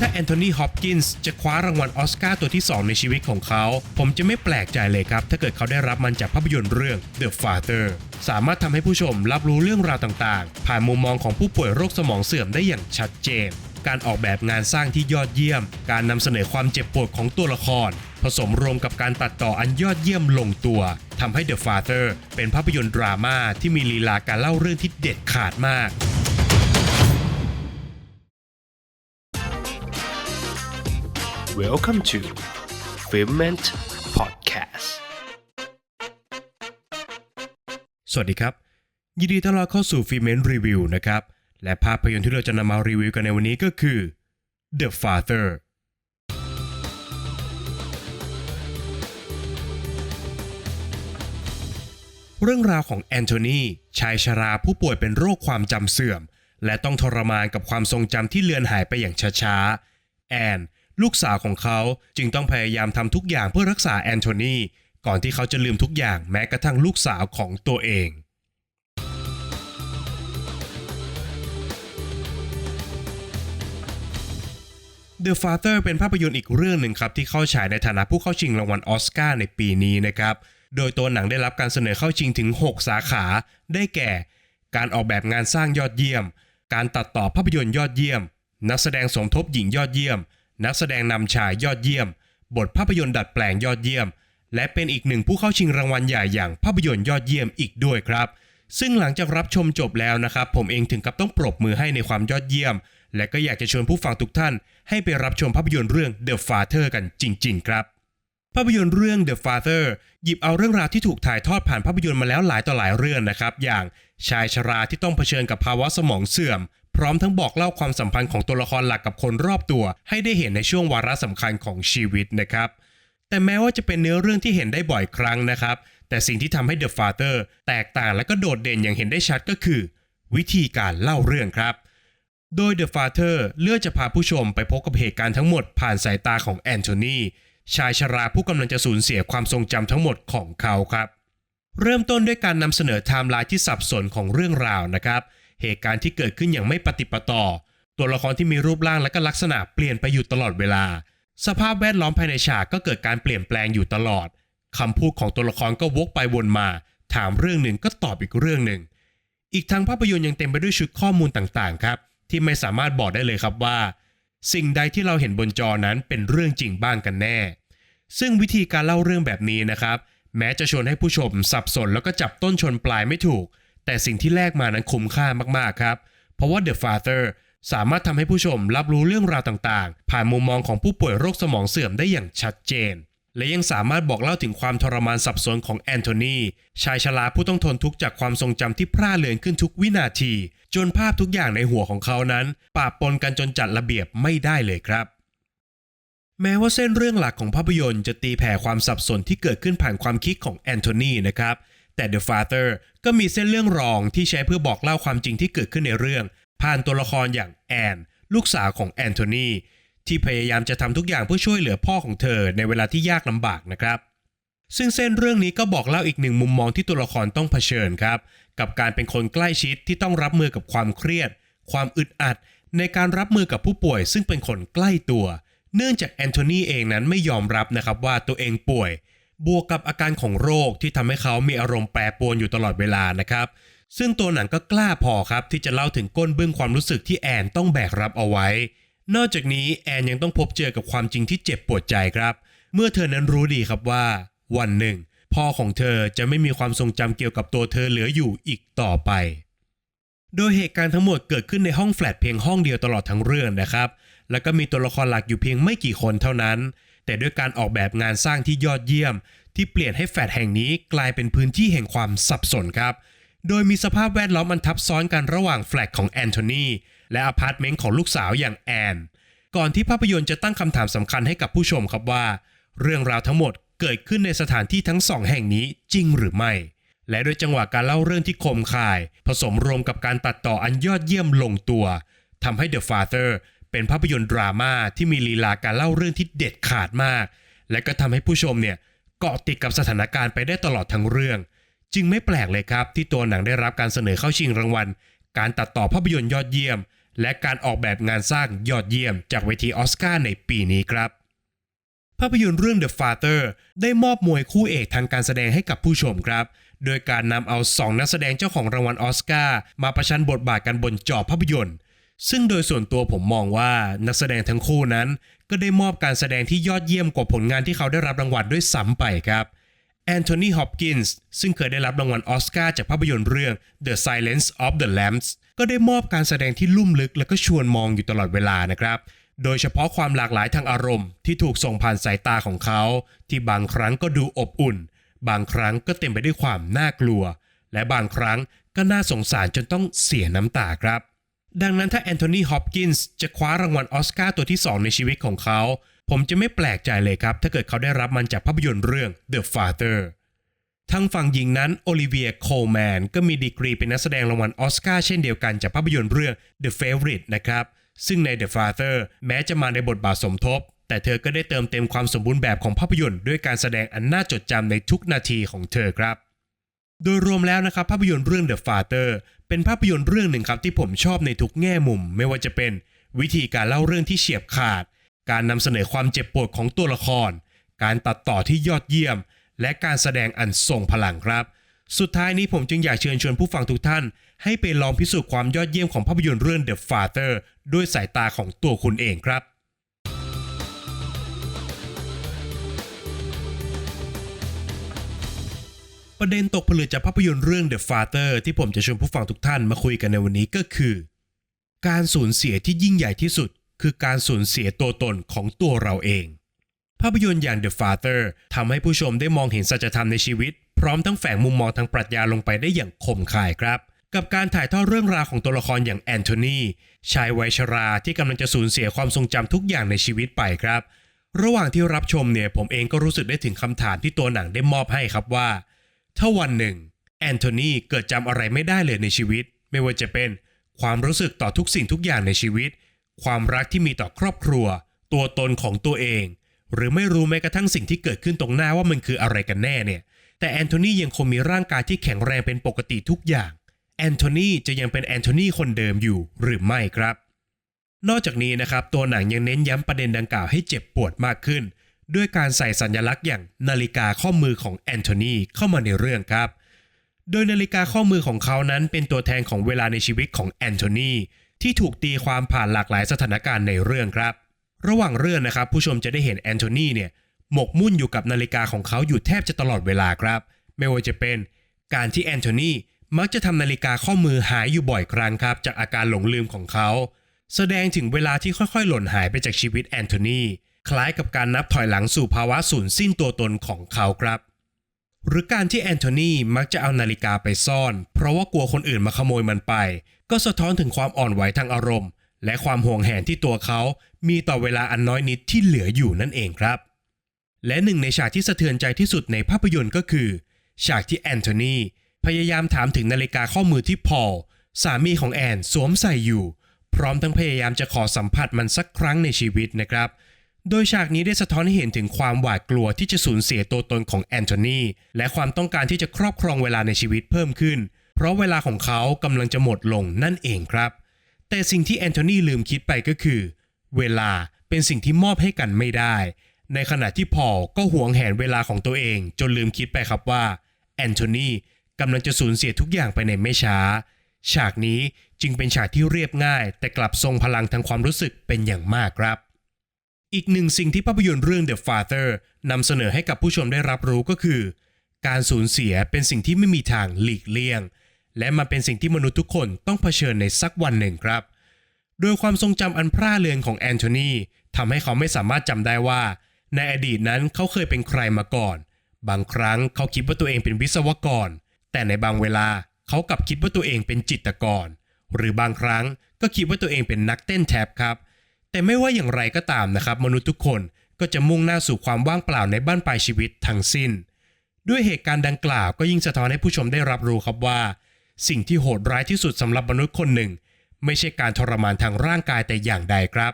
ถ้าแอนโทนี ฮอปกินส์จะคว้ารางวัลออสการ์ตัวที่ 2 ในชีวิตของเขา ผมจะไม่แปลกใจเลยครับ ถ้าเกิดเขาได้รับมันจากภาพยนตร์เรื่อง The Father สามารถทำให้ผู้ชมรับรู้เรื่องราวต่างๆ ผ่านมุมมองของผู้ป่วยโรคสมองเสื่อมได้อย่างชัดเจน การออกแบบงานสร้างที่ยอดเยี่ยม การนำเสนอความเจ็บปวดของตัวละคร ผสมรวมกับการตัดต่ออันยอดเยี่ยมลงตัวทำให้ The Father เป็นภาพยนตร์ดราม่าที่มีลีลาการเล่าเรื่องที่เด็ดขาดมาก Welcome to Filment Podcast สวัสดีครับ ยินดีต้อนรับเข้าสู่ฟิเมนรีวิวนะครับ และภาพยนตร์ที่เราจะนำมารีวิวกันในวันนี้ก็คือ The Father เรื่องราวของแอนโทนีชายชราผู้ป่วยเป็นโรคความจำเสื่อม และต้องทรมานกับความทรงจำที่เลือนหายไปอย่างช้าๆ แอน ลูกสาวของเขาจึงต้องพยายามทำทุกอย่างเพื่อรักษาแอนโทนีก่อนที่เขาจะลืมทุกอย่างแม้กระทั่งลูกสาวของตัวเอง The Father เป็นภาพยนตร์อีกเรื่องหนึ่งครับที่เข้าฉายในฐานะผู้เข้าชิงรางวัลออสการ์ในปีนี้นะครับ โดยตัวหนังได้รับการเสนอเข้าชิงถึง 6 สาขา ได้แก่ การออกแบบงานสร้างยอดเยี่ยม การตัดต่อภาพยนตร์ยอดเยี่ยม นักแสดงสมทบหญิงยอดเยี่ยม นักแสดงนำชายยอดเยี่ยม บทภาพยนตร์ดัดแปลงยอดเยี่ยม และเป็นอีกหนึ่งผู้เข้าชิงรางวัลใหญ่อย่างภาพยนตร์ยอดเยี่ยมอีกด้วยครับ ซึ่งหลังจากรับชมจบแล้วนะครับ ผมเองถึงกับต้องปรบมือให้ในความยอดเยี่ยม และก็อยากจะชวนผู้ฟังทุกท่าน ให้ไปรับชมภาพยนตร์เรื่อง The Father กันจริง ๆ ครับภาพยนตร์เรื่อง The Father หยิบเอาเรื่องราวที่ถูกถ่ายทอดผ่านภาพยนตร์มาแล้วหลายต่อหลายเรื่องนะครับ อย่างชายชราที่ต้องเผชิญกับภาวะสมองเสื่อม พร้อมทั้งบอกเล่าความสัมพันธ์ของตัวละครหลักกับคนรอบตัว ให้ได้เห็นในช่วงวาระสำคัญของชีวิตนะครับแต่แม้ว่าจะเป็นเนื้อเรื่องที่เห็นได้บ่อยครั้งนะครับ แต่สิ่งที่ทำให้ The Father แตกต่างและก็โดดเด่นอย่างเห็นได้ชัดก็คือ วิธีการเล่าเรื่องครับ โดย The Father เลือกจะพาผู้ชมไปพบกับเหตุการณ์ทั้งหมดผ่านสายตาของแอนโทนีชายชราผู้กำลังจะสูญเสียความทรงจำทั้งหมดของเขาครับ เริ่มต้นด้วยการนำเสนอไทม์ไลน์ที่สับสนของเรื่องราวนะครับ เหตุการณ์ที่เกิดขึ้นอย่างไม่ปฏิปต่อ ตัวละครที่มีรูปร่างและก็ลักษณะเปลี่ยนไปอยู่ตลอดเวลา สภาพแวดล้อมภายในฉากก็เกิดการเปลี่ยนแปลงอยู่ตลอดคำพูดของตัวละครก็วกไปวนมา ถามเรื่องหนึ่งก็ตอบอีกเรื่องหนึ่ง อีกทั้งภาพยนตร์ยังเต็มไปด้วยชุดข้อมูลต่างๆครับ ที่ไม่สามารถบอกได้เลยครับว่า สิ่งใดที่เราเห็นบนจอนั้นเป็นเรื่องจริงบ้างกันแน่ ซึ่งวิธีการเล่าเรื่องแบบนี้นะครับ แม้จะชวนให้ผู้ชมสับสนแล้วก็จับต้นชนปลายไม่ถูก แต่สิ่งที่แลกมานั้นคุ้มค่ามากๆครับ เพราะว่า The Father สามารถทำให้ผู้ชมรับรู้เรื่องราวต่างๆ ผ่านมุมมองของผู้ป่วยโรคสมองเสื่อมได้อย่างชัดเจน และยังสามารถบอกเล่าถึงความทรมานสับสนของแอนโทนีชายชราผู้ต้องทนทุกข์จากความทรงจำที่พร่าเลือนขึ้นทุกวินาที จนภาพทุกอย่างในหัวของเขานั้นปะปนกันจนจัดระเบียบไม่ได้เลยครับแม้ว่าเส้นเรื่องหลักของภาพยนตร์จะตีแผ่ความสับสนที่เกิดขึ้นผ่านความคิดของแอนโทนีนะครับ แต่ The Father ก็มีเส้นเรื่องรองที่ใช้เพื่อบอกเล่าความจริงที่เกิดขึ้นในเรื่อง ผ่านตัวละครอย่างแอน ลูกสาวของแอนโทนีที่พยายามจะทำทุกอย่างเพื่อช่วยเหลือพ่อของเธอในเวลาที่ยากลำบากนะครับ ซึ่งเส้นเรื่องนี้ก็บอกเล่าอีกหนึ่งมุมมองที่ตัวละครต้องเผชิญครับ กับการเป็นคนใกล้ชิดที่ต้องรับมือกับความเครียด ความอึดอัด ในการรับมือกับผู้ป่วย ซึ่งเป็นคนใกล้ตัว เนื่องจากแอนโทนีเองนั้นไม่ยอมรับนะครับว่าตัวเองป่วย บวกกับอาการของโรคที่ทำให้เขามีอารมณ์แปรปรวนอยู่ตลอดเวลานะครับ ซึ่งตัวหนังก็กล้าพอครับที่จะเล่าถึงก้นเบื้องความรู้สึกที่แอนต้องแบกรับเอาไว้ นอกจากนี้แอนยังต้องพบเจอกับความจริงที่เจ็บปวดใจครับ เมื่อเธอนั้นรู้ดีครับว่า วันหนึ่ง พ่อของเธอจะไม่มีความทรงจำเกี่ยวกับตัวเธอเหลืออยู่อีกต่อไป โดยเหตุการณ์ทั้งหมดเกิดขึ้นในห้องแฟลตเพียงห้องเดียวตลอดทั้งเรื่องนะครับ แล้วก็มีตัวละครหลักอยู่เพียงไม่กี่คนเท่านั้น แต่ด้วยการออกแบบงานสร้างที่ยอดเยี่ยม ที่เปลี่ยนให้แฟลตแห่งนี้กลายเป็นพื้นที่แห่งความสับสนครับ โดยมีสภาพแวดล้อมมันทับซ้อนกันระหว่างแฟลตของแอนโทนีและอพาร์ตเมนต์ของลูกสาวอย่างแอน ก่อนที่ภาพยนตร์จะตั้งคำถามสำคัญให้กับผู้ชมครับว่า เรื่องราวทั้งหมดเกิดขึ้นในสถานที่ทั้งสองแห่งนี้จริงหรือไม่ และด้วยจังหวะการเล่าเรื่องที่คมคาย ผสมรวมกับการตัดต่ออันยอดเยี่ยมลงตัวทำให้ The Father เป็นภาพยนตร์ดราม่าที่มีลีลาการเล่าเรื่องที่เด็ดขาดมาก และก็ทำให้ผู้ชมเนี่ยเกาะติดกับสถานการณ์ไปได้ตลอดทั้งเรื่อง จึงไม่แปลกเลยครับ ที่ตัวหนังได้รับการเสนอเข้าชิงรางวัล การตัดต่อภาพยนตร์ยอดเยี่ยม และการออกแบบงานสร้างยอดเยี่ยม จากเวทีออสการ์ในปีนี้ครับ ภาพยนตร์เรื่อง The Father ได้มอบมวยคู่เอกทางการแสดงให้กับผู้ชมครับโดยการนำเอา 2 นักแสดงเจ้าของรางวัลออสการ์มาประชันบทบาทกันบนจอภาพยนตร์ ซึ่งโดยส่วนตัวผมมองว่านักแสดงทั้งคู่นั้น ก็ได้มอบการแสดงที่ยอดเยี่ยมกว่าผลงานที่เขาได้รับรางวัลด้วยซ้ำไปครับแอนโทนีฮอปกินส์ซึ่งเคยได้รับรางวัลออสการ์จากภาพยนตร์เรื่อง The Silence of the Lambs ก็ได้มอบการแสดงที่ลุ่มลึกและก็ชวนมองอยู่ตลอดเวลานะครับ โดยเฉพาะความหลากหลายทางอารมณ์ที่ถูกส่งผ่านสายตาของเขา ที่บางครั้งก็ดูอบอุ่น บางครั้งก็เต็มไปด้วยความน่ากลัว และบางครั้งก็น่าสงสารจนต้องเสียน้ำตาครับ ดังนั้นถ้าแอนโทนี ฮอปกินส์จะคว้ารางวัลออสการ์ตัวที่ 2 ในชีวิตของเขา ผมจะไม่แปลกใจเลยครับ ถ้าเกิดเขาได้รับมันจากภาพยนตร์เรื่อง The Father ทางฝั่งหญิงนั้นโอลิเวีย โคลแมน ก็มีดีกรีเป็นนักแสดงรางวัลออสการ์เช่นเดียวกันจากภาพยนตร์เรื่อง The Favorite นะครับ ซึ่งใน The Father แม้จะมาในบทบาทสมทบ แต่เธอก็ได้เติมเต็มความสมบูรณ์แบบของภาพยนตร์ด้วยการแสดงอันน่าจดจำในทุกนาทีของเธอครับ โดยรวมแล้วนะครับภาพยนตร์เรื่อง The Father เป็นภาพยนตร์เรื่องหนึ่งครับที่ผมชอบในทุกแง่มุม ไม่ว่าจะเป็นวิธีการเล่าเรื่องที่เฉียบขาด การนำเสนอความเจ็บปวดของตัวละคร การตัดต่อที่ยอดเยี่ยม และการแสดงอันทรงพลังครับ สุดท้ายนี้ผมจึงอยากเชิญชวนผู้ฟังทุกท่าน ให้ไปลองพิสูจน์ความยอดเยี่ยมของภาพยนตร์เรื่อง The Father ด้วยสายตาของตัวคุณเองครับ ประเด็นตกผลึกจากภาพยนตร์เรื่อง The Father ที่ผมจะชวนผู้ฟังทุกท่านมาคุยกันในวันนี้ก็คือ การสูญเสียที่ยิ่งใหญ่ที่สุด คือการสูญเสียตัวตนของตัวเราเอง ภาพยนตร์อย่าง The Father ทำให้ผู้ชมได้มองเห็นสัจธรรมในชีวิต พร้อมทั้งแฝงมุมมองทางปรัชญาลงไปได้อย่างคมคายครับ กับการถ่ายทอดเรื่องราวของตัวละครอย่างแอนโทนีชายวัยชราที่กำลังจะสูญเสียความทรงจำทุกอย่างในชีวิตไปครับ ระหว่างที่รับชมเนี่ยผมเองก็รู้สึกได้ถึงคำถามที่ตัวหนังได้มอบให้ครับว่า ถ้าวันหนึ่ง แอนโทนีเกิดจำอะไรไม่ได้เลยในชีวิต ไม่ว่าจะเป็นความรู้สึกต่อทุกสิ่งทุกอย่างในชีวิต ความรักที่มีต่อครอบครัว ตัวตนของตัวเอง หรือไม่รู้แม้กระทั่งสิ่งที่เกิดขึ้นตรงหน้าว่ามันคืออะไรกันแน่เนี่ย แต่แอนโทนียังคงมีร่างกายที่แข็งแรงเป็นปกติทุกอย่าง แอนโทนีจะยังเป็นแอนโทนีคนเดิมอยู่หรือไม่ครับ นอกจากนี้นะครับตัวหนังยังเน้นย้ำประเด็นดังกล่าวให้เจ็บปวดมากขึ้น ด้วยการใส่สัญลักษณ์อย่างนาฬิกาข้อมือของแอนโทนีเข้ามาในเรื่องครับ โดยนาฬิกาข้อมือของเขานั้นเป็นตัวแทนของเวลาในชีวิตของแอนโทนีที่ถูกตีความผ่านหลากหลายสถานการณ์ในเรื่องครับ ระหว่างเรื่องนะครับผู้ชมจะได้เห็นแอนโทนีเนี่ยหมกมุ่นอยู่กับนาฬิกาของเขาอยู่แทบจะตลอดเวลาครับ ไม่ว่าจะเป็นการที่แอนโทนีมักจะทำนาฬิกาข้อมือหายอยู่บ่อยครั้งครับ จากอาการหลงลืมของเขา แสดงถึงเวลาที่ค่อยๆ หล่นหายไปจากชีวิตแอนโทนี คล้ายกับการนับถอยหลังสู่ภาวะสูญสิ้นตัวตนของเขาครับ หรือการที่แอนโทนีมักจะเอานาฬิกาไปซ่อน เพราะว่ากลัวคนอื่นมาขโมยมันไป ก็สะท้อนถึงความอ่อนไหวทางอารมณ์ และความห่วงแหนที่ตัวเขา มีต่อเวลาอันน้อยนิดที่เหลืออยู่นั่นเองครับ และหนึ่งในฉากที่สะเทือนใจที่สุดในภาพยนตร์ก็คือ ฉากที่แอนโทนีพยายามถามถึงนาฬิกาข้อมือที่พอลสามีของแอนสวมใส่อยู่ พร้อมทั้งพยายามจะขอสัมผัสมันสักครั้งในชีวิตนะครับ โดยฉากนี้ได้สะท้อนให้เห็นถึงความหวาดกลัวที่จะสูญเสียตัวตนของแอนโทนีและความต้องการที่จะครอบครองเวลาในชีวิตเพิ่มขึ้น เพราะเวลาของเขากำลังจะหมดลงนั่นเองครับ แต่สิ่งที่แอนโทนีลืมคิดไปก็คือ เวลาเป็นสิ่งที่มอบให้กันไม่ได้ ในขณะที่พอลก็หวงแหนเวลาของตัวเอง จนลืมคิดไปครับว่าแอนโทนีกำลังจะสูญเสียทุกอย่างไปในไม่ช้า ฉากนี้จึงเป็นฉากที่เรียบง่าย แต่กลับทรงพลังทางความรู้สึกเป็นอย่างมากครับ อีกหนึ่งสิ่งที่ภาพยนตร์เรื่อง The Father นำเสนอให้กับผู้ชมได้รับรู้ก็คือ การสูญเสียเป็นสิ่งที่ไม่มีทางหลีกเลี่ยง และมันเป็นสิ่งที่มนุษย์ทุกคนต้องเผชิญในสักวันหนึ่งครับ โดยความทรงจำอันพร่าเรือนของแอนโทนีทำให้เขาไม่สามารถจำได้ว่า ในอดีตนั้นเขาเคยเป็นใครมาก่อน บางครั้งเขาคิดว่าตัวเองเป็นวิศวกร แต่ในบางเวลาเขากลับคิดว่าตัวเองเป็นจิตกร หรือบางครั้งก็คิดว่าตัวเองเป็นนักเต้นแท็บครับ แต่ไม่ว่าอย่างไรก็ตามนะครับ มนุษย์ทุกคนก็จะมุ่งหน้าสู่ความว่างเปล่าในบ้านปลายชีวิตทั้งสิ้น ด้วยเหตุการณ์ดังกล่าวก็ยิ่งสะท้อนให้ผู้ชมได้รับรู้ครับว่า สิ่งที่โหดร้ายที่สุดสำหรับมนุษย์คนหนึ่ง ไม่ใช่การทรมานทางร่างกายแต่อย่างใดครับ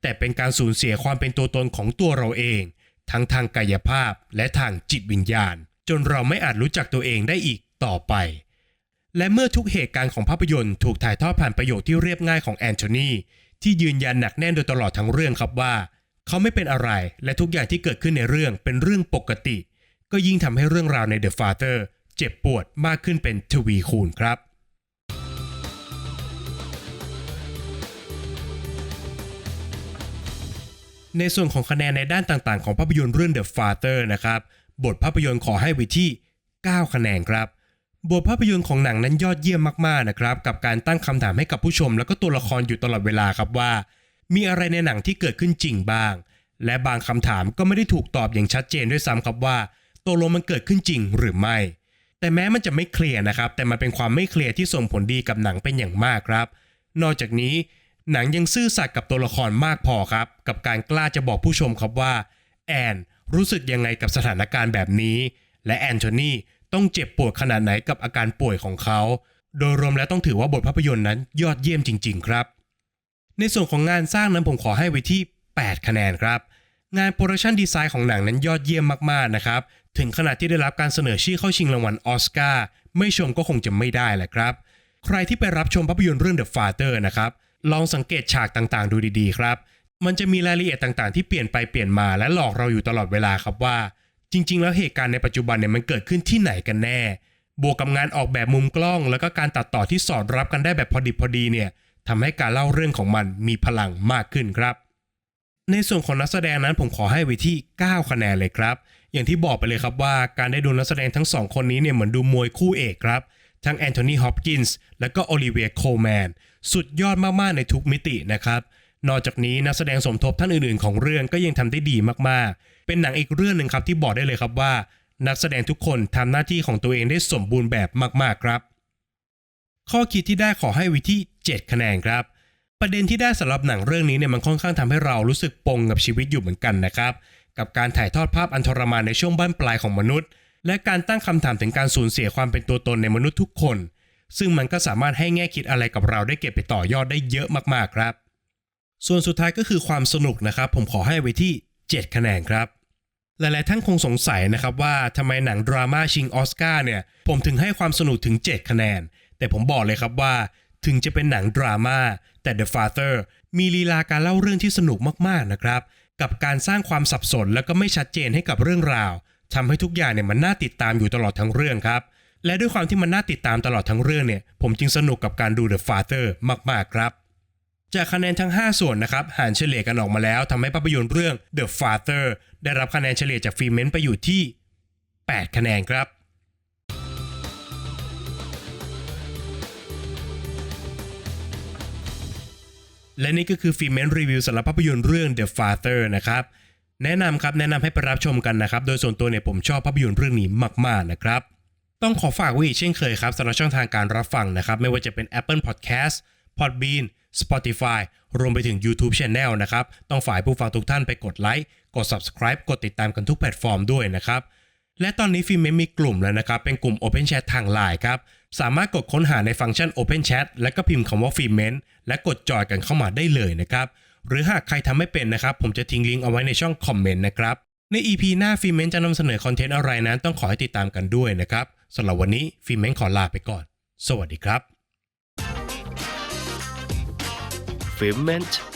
แต่เป็นการสูญเสียความเป็นตัวตนของตัวเราเอง ทั้งทางกายภาพและทางจิตวิญญาณ จนเราไม่อาจรู้จักตัวเองได้อีกต่อไป และเมื่อทุกเหตุการณ์ของภาพยนตร์ถูกถ่ายทอดผ่านประโยคที่เรียบง่ายของแอนโทนี ที่ยืนยันหนักแน่นโดยตลอดทั้งเรื่องครับว่า เขาไม่เป็นอะไรและทุกอย่างที่เกิดขึ้นในเรื่องเป็นเรื่องปกติ ก็ยิ่งทำให้เรื่องราวใน The Father เจ็บปวดมากขึ้นเป็นทวีคูณครับในส่วนของคะแนนในด้านต่างๆ ของภาพยนตร์เรื่อง The Father นะครับ บทภาพยนตร์ขอให้ไว้ที่ 9 คะแนนครับ บทภาพยนตร์ของหนังนั้นยอดเยี่ยมมากๆนะครับ กับการตั้งคำถามให้กับผู้ชม แล้วก็ตัวละครอยู่ตลอดเวลาครับว่า มีอะไรในหนังที่เกิดขึ้นจริงบ้าง และบางคำถามก็ไม่ได้ถูกตอบอย่างชัดเจนด้วยซ้ำครับว่าตกลงมันเกิดขึ้นจริงหรือไม่ แต่แม้มันจะไม่เคลียร์นะครับ แต่มันเป็นความไม่เคลียร์ที่ส่งผลดีกับหนังเป็นอย่างมากครับ นอกจากนี้หนังยังซื่อสัตย์กับตัวละครมากพอครับ กับการกล้าจะบอกผู้ชมครับว่าแอนรู้สึกยังไงกับสถานการณ์แบบนี้ และแอนโทนี ต้องเจ็บปวดขนาดไหนกับอาการป่วยของเขา โดยรวมแล้วต้องถือว่าบทภาพยนตร์นั้นยอดเยี่ยมจริง ๆ ครับ ในส่วนของงานสร้างนั้นผมขอให้ไว้ที่ 8 คะแนนครับ งานโปรดักชันดีไซน์ของหนังนั้นยอดเยี่ยมมากๆนะครับ ถึงขนาดที่ได้รับการเสนอชื่อเข้าชิงรางวัลออสการ์ไม่ชมก็คงจะไม่ได้แหละครับ ใครที่ไปรับชมภาพยนตร์เรื่อง The Father นะครับลองสังเกตฉากต่างๆ ดูดีๆ ครับ มันจะมีรายละเอียดต่างๆ ที่เปลี่ยนไปเปลี่ยนมาและหลอกเราอยู่ตลอดเวลาครับว่า จริง ๆ แล้วเหตุการณ์ในปัจจุบันเนี่ยมันเกิดขึ้นที่ไหนกันแน่ บวกกับงานออกแบบมุมกล้อง แล้วก็การตัดต่อที่สอดรับกันได้แบบพอดิบพอดีเนี่ยทำให้การเล่าเรื่องของมันมีพลังมากขึ้นครับ ในส่วนของนักแสดงนั้นผมขอให้ไว้ที่ 9 คะแนนเลยครับ อย่างที่บอกไปเลยครับว่าการได้ดูนักแสดงทั้งสองคนนี้เนี่ยเหมือนดูมวยคู่เอกครับ ทั้งแอนโทนี ฮอปกินส์และก็โอลิเวีย โคลแมน สุดยอดมากๆในทุกมิตินะครับ นอกจากนี้นักแสดงสมทบท่านอื่นๆ ของเรื่องก็ยังทำได้ดีมากๆ เป็นหนังอีกเรื่องหนึ่งครับที่บอกได้เลยครับว่า นักแสดงทุกคนทำหน้าที่ของตัวเองได้สมบูรณ์แบบมากๆครับ ข้อคิดที่ได้ขอให้ว้ที่ 7 คะแนนครับ ประเด็นที่ได้สำหรับหนังเรื่องนี้เนี่ยมันค่อนข้างทำให้เรารู้สึกปงกับชีวิตอยู่เหมือนกันนะครับ กับการถ่ายทอดภาพอันทรมานในช่วงบั้นปลายของมนุษย์ และการตั้งคำถามถึงการสูญเสียความเป็นตัวตนในมนุษย์ทุกคน ซึ่งมันก็สามารถให้แง่คิดอะไรกับเราได้เก็บไปต่อยอดได้เยอะมากๆครับ ส่วนสุดท้ายก็คือความสนุกนะครับ ผมขอให้ไว้ที่ 7 คะแนนครับ หลายๆท่านคงสงสัยนะครับว่าทำไมหนังดราม่าชิงออสการ์เนี่ย ผมถึงให้ความสนุกถึง 7 คะแนน แต่ผมบอกเลยครับว่าถึงจะเป็นหนังดราม่าแต่ The Father มีลีลาการเล่าเรื่องที่สนุกมากๆนะครับ กับการสร้างความสับสนและก็ไม่ชัดเจนให้กับเรื่องราวทำให้ทุกอย่างเนี่ยมันน่าติดตามอยู่ตลอดทั้งเรื่องครับ และด้วยความที่มันน่าติดตามตลอดทั้งเรื่องเนี่ย ผมจึงสนุกกับการดู The Father มากๆครับ จากคะแนนทั้ง 5 ส่วนนะครับหารเฉลี่ยกันออกมาแล้วทำให้ภาพยนตร์เรื่อง The Father ได้รับคะแนนเฉลี่ยจากฟิเมนไปอยู่ที่ 8 คะแนนครับ และนี่ก็คือฟิเมนรีวิวสำหรับภาพยนตร์เรื่อง The Father นะครับแนะนำครับแนะนำให้ไปรับชมกันนะครับ โดยส่วนตัวเนี่ยผมชอบภาพยนตร์เรื่องนี้มาก ๆ นะครับ ต้องขอฝากไว้อีกเช่นเคยครับสำหรับช่องทางการรับฟังนะครับ ไม่ว่าจะเป็น Apple Podcast Podbean Spotify รวมไปถึง YouTube Channel นะครับ ต้องฝ่ายผู้ฟังทุกท่านไปกดไลค์ กด Subscribe กดติดตามกันทุกแพลตฟอร์มด้วยนะครับ และตอนนี้ฟิล์มเมนมีกลุ่มแล้วนะครับ เป็นกลุ่ม Open Chat ทาง Line ครับ สามารถกดค้นหาในฟังก์ชัน Open Chat และก็พิมพ์คำว่าฟิล์มเมนและกดจอยกันเข้ามาได้เลยนะครับ หรือหากใครทำไม่เป็นนะครับ ผมจะทิ้งลิงก์เอาไว้ในช่องคอมเมนต์นะครับ ใน EP หน้าฟิล์มเมนจะนำเสนอคอนเทนต์อะไรนั้นต้องขอให้ติดตามกันด้วยนะครับสำหรับวันนี้ฟิล์มเมนขอลาไปก่อน สวัสดีครับ fulfillment